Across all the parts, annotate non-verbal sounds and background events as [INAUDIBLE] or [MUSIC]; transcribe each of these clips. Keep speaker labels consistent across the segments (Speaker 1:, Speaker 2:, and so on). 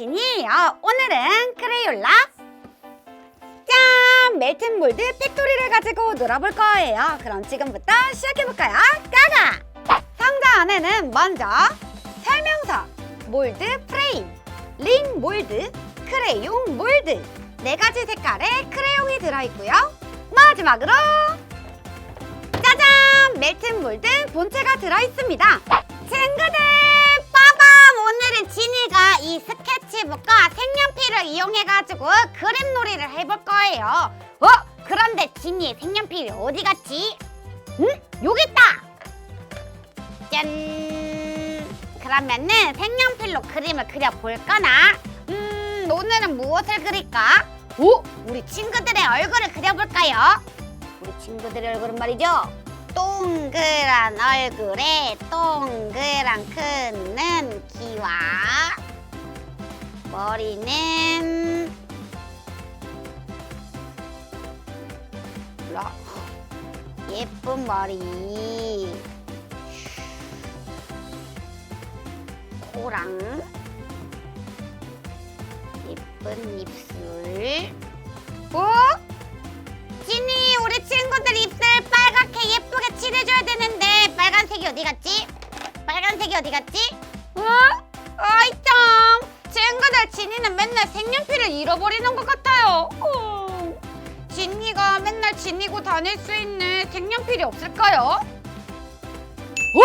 Speaker 1: 진이에요. 오늘은 크레올라 짠! 멜튼 몰드 팩토리를 가지고 놀아볼 거예요. 그럼 지금부터 시작해볼까요? 가가! 상자 안에는 먼저 설명서, 몰드 프레임, 링 몰드, 크레용 몰드 네 가지 색깔의 크레용이 들어있고요. 마지막으로 짜잔! 멜튼 몰드 본체가 들어있습니다. 친구들! 진이가 이 스케치북과 색연필을 이용해가지고 그림놀이를 해볼 거예요. 어? 그런데 진이의 색연필이 어디 갔지? 응? 여기 있다! 짠! 그러면은 색연필로 그림을 그려볼까나? 음, 오늘은 무엇을 그릴까? 오? 우리 친구들의 얼굴을 그려볼까요? 우리 친구들의 얼굴은 말이죠. 동그란 얼굴에 동그란 큰 눈기와 머리는 몰라. 예쁜 머리 코랑 예쁜 입술 어? 진이 우리 친구들 입술 빨갛게 예쁘게 칠해줘야 되는데 빨간색이 어디 갔지? 빨간색이 어디 갔지? 맨날 색연필을 잃어버리는 것 같아요 어. 진이가 맨날 지니고 다닐 수 있는 색연필이 없을까요? 어?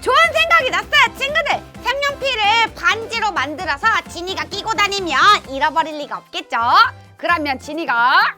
Speaker 1: 좋은 생각이 났어요 친구들 색연필을 반지로 만들어서 진이가 끼고 다니면 잃어버릴 리가 없겠죠 그러면 진이가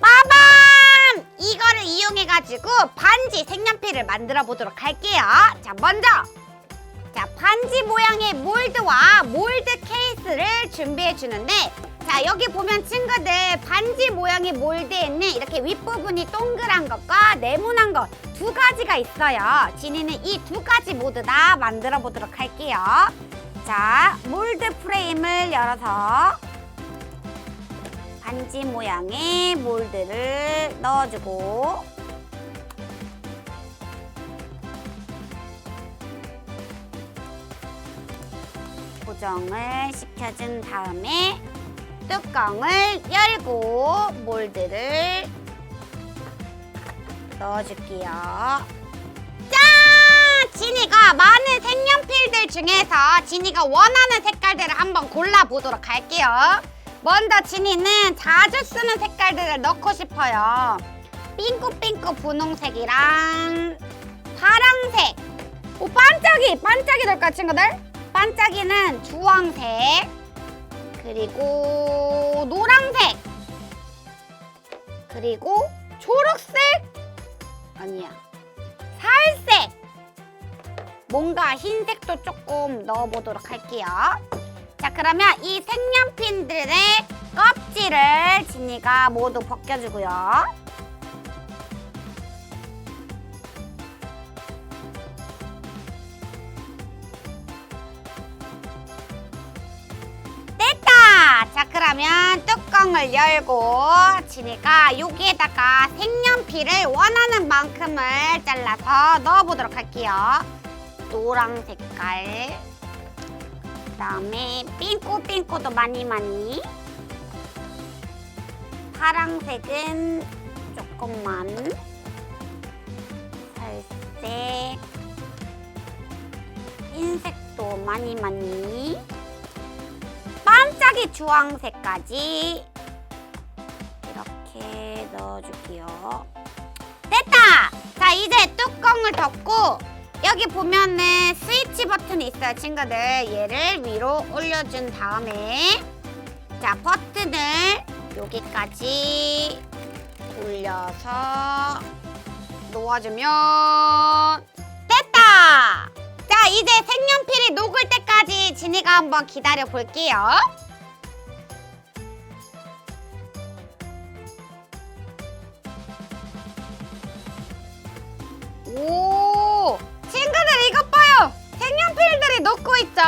Speaker 1: 빠밤! 이거를 이용해가지고 반지 색연필을 만들어 보도록 할게요. 자, 먼저 자 반지 모양의 몰드와 몰드 케이스를 준비해 주는데 자 여기 보면 친구들 반지 모양의 몰드에는 이렇게 윗부분이 동그란 것과 네모난 것 두 가지가 있어요. 진이는 이 두 가지 모두 다 만들어 보도록 할게요. 자 몰드 프레임을 열어서 반지 모양의 몰드를 넣어주고 고정을 시켜준 다음에 뚜껑을 열고 몰드를 넣어줄게요. 짠! 진이가 많은 색연필들 중에서 진이가 원하는 색깔들을 한번 골라보도록 할게요. 먼저 진이는 자주 쓰는 색깔들을 넣고 싶어요. 핑크핑크 분홍색이랑 파랑색. 오 반짝이 반짝이 될까 친구들? 반짝이는 주황색 그리고 노랑색 그리고 초록색 아니야 살색 뭔가 흰색도 조금 넣어보도록 할게요. 자 그러면 이 색연필들의 껍질을 진이가 모두 벗겨주고요. 그러면 뚜껑을 열고 진이가 여기에다가 색연필을 원하는 만큼을 잘라서 넣어보도록 할게요. 노랑 색깔 그다음에 핑크핑크도 많이 많이. 파랑색은 조금만. 살색. 흰색도 많이 많이. 반짝이 주황색 까지. 이렇게 넣어줄게요. 됐다! 자 이제 뚜껑을 덮고 여기 보면은 스위치 버튼이 있어요 친구들. 얘를 위로 올려준 다음에. 자 버튼을 여기까지 돌려서 놓아주면 됐다! 자 이제 색연필이 녹을 때까지 진이가 한번 기다려 볼게요 오 친구들 이것 봐요 색연필들이 녹고 있죠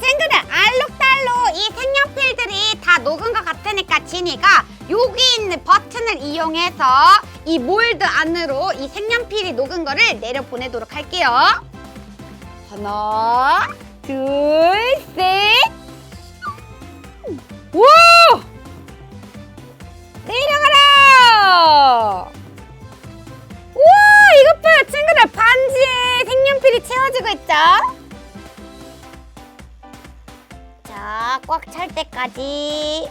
Speaker 1: 친구들 알록달록 이 색연필들이 다 녹은 것 같으니까 진이가 여기 있는 버튼을 이용해서 이 몰드 안으로 이 색연필이 녹은 거를 내려 보내도록 할게요. 하나, 둘, 셋. 와! 내려가라! 우와, 이것 봐요, 친구들. 반지에 색연필이 채워지고 있죠? 자, 꽉 찰 때까지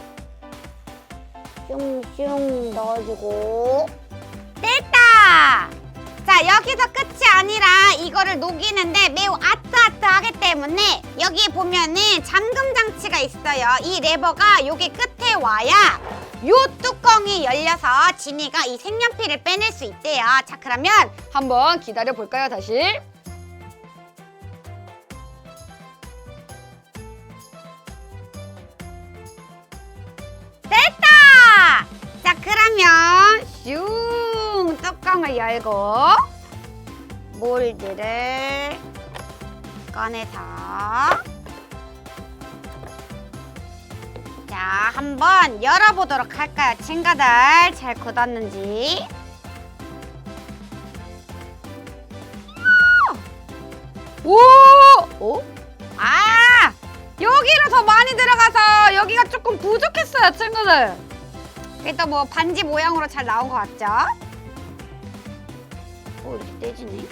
Speaker 1: 슝슝 넣어주고 됐다! 자, 여기서 끝이 아니라 이거를 녹이는데 매우 아트아트하기 때문에 여기 보면은 잠금 장치가 있어요. 이 레버가 여기 끝에 와야 요 뚜껑이 열려서 지니가 이 색연필을 빼낼 수 있대요. 자, 그러면 한번 기다려 볼까요, 다시? 됐다! 자, 그러면 슝 뚜껑을 열고 몰드를 꺼내서 자, 한번 열어보도록 할까요? 친구들 잘 굳었는지 오! 오? 아! 여기로 더 많이 들어가서 여기가 조금 부족했어요, 친구들. 그래도 뭐 반지 모양으로 잘 나온 것 같죠? 오, 이렇게 떼지네.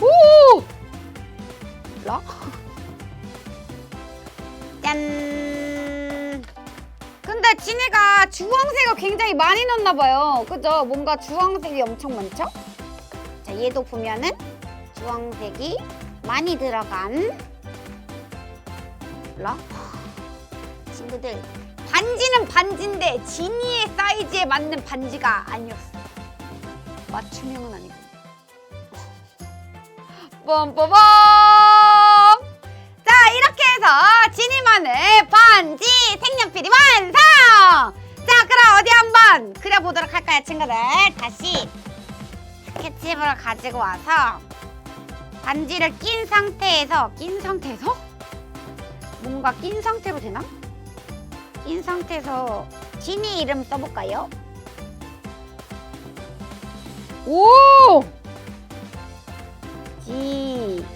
Speaker 1: 오! 라? [LAUGHS] 짠! 지네가 주황색을 굉장히 많이 넣나 봐요. 그죠? 뭔가 주황색이 엄청 많죠? 자, 얘도 보면은 주황색이 많이 들어간 라? 친구들 반지는 반지인데 지니의 사이즈에 맞는 반지가 아니었어 맞춤형은 아니고 뻔뻔뻔 자 이렇게 해서 지니만의 반지 색연필이 완성 자 그럼 어디 한번 그려보도록 할까요 친구들 다시 스케치북을 가지고 와서 반지를 낀 상태에서 낀 상태에서? 뭔가 낀 상태로 되나? 낀 상태에서 지니 이름 써볼까요? 오! 지,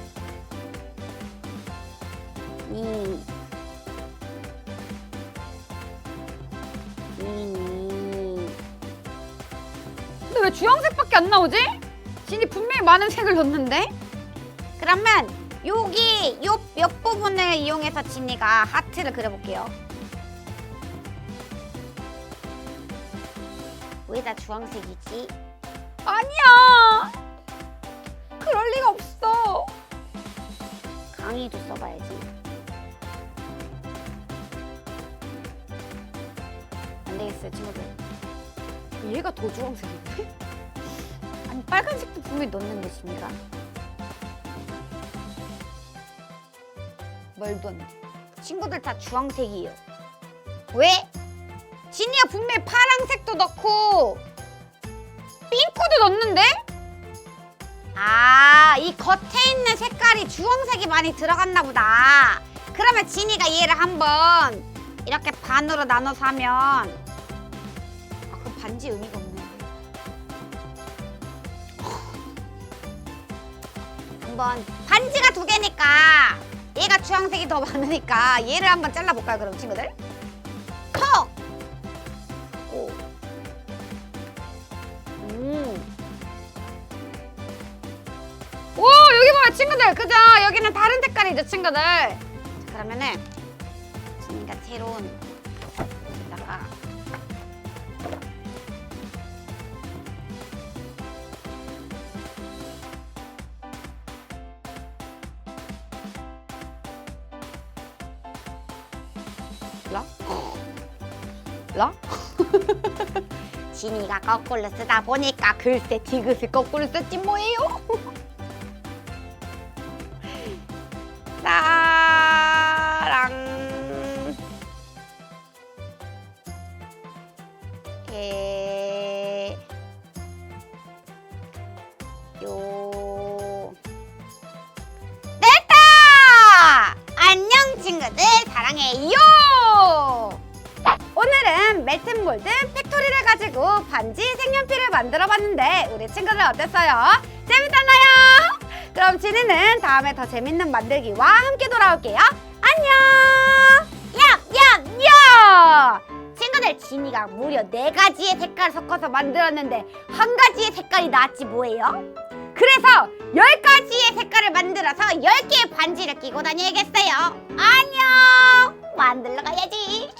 Speaker 1: 니, 지니. 근데 왜 주황색밖에 안 나오지? 진이 분명히 많은 색을 넣었는데? 그러면 여기 요몇 부분을 이용해서 진이가 하트를 그려볼게요. 왜 다 주황색이지? 아니야. 그럴 리가 없어. 강의도 써봐야지. 안 되겠어요, 친구들. 얘가 더 주황색인데? [LAUGHS] 아니 빨간색도 분명히 넣었는데 진이가. 말도. 친구들 다 주황색이에요. 왜? 진이야 분명히 파랑색도 넣고 핑크도 넣었는데? 아, 이 겉에 있는 색깔이 주황색이 많이 들어갔나 보다. 그러면 진이가 얘를 한번 이렇게 반으로 나눠서 하면 반지 의미가 없네. 한번 반지가 두 개니까 얘가 주황색이 더 많으니까 얘를 한번 잘라볼까요, 그럼 친구들? 턱! 오. 음. 오, 여기 봐요, 친구들. 그죠? 여기는 다른 색깔이죠, 친구들. 자, 그러면은 진이가 새로운 라? 라? [LAUGHS] 진이가 거꾸로 쓰다 보니까 글쎄 디귿을 거꾸로 썼지 뭐예요? [LAUGHS] 가지고 반지 색연필을 만들어 봤는데 우리 친구들 어땠어요? 재밌었나요? 그럼 지니는 다음에 더 재밌는 만들기와 함께 돌아올게요. 안녕! 야! 야! 야! 친구들 지니가 무려 네 가지의 색깔을 섞어서 만들었는데 한 가지의 색깔이 나왔지 뭐예요? 그래서 열 가지의 색깔을 만들어서 열 개의 반지를 끼고 다녀야겠어요. 안녕. 만들러 가야지.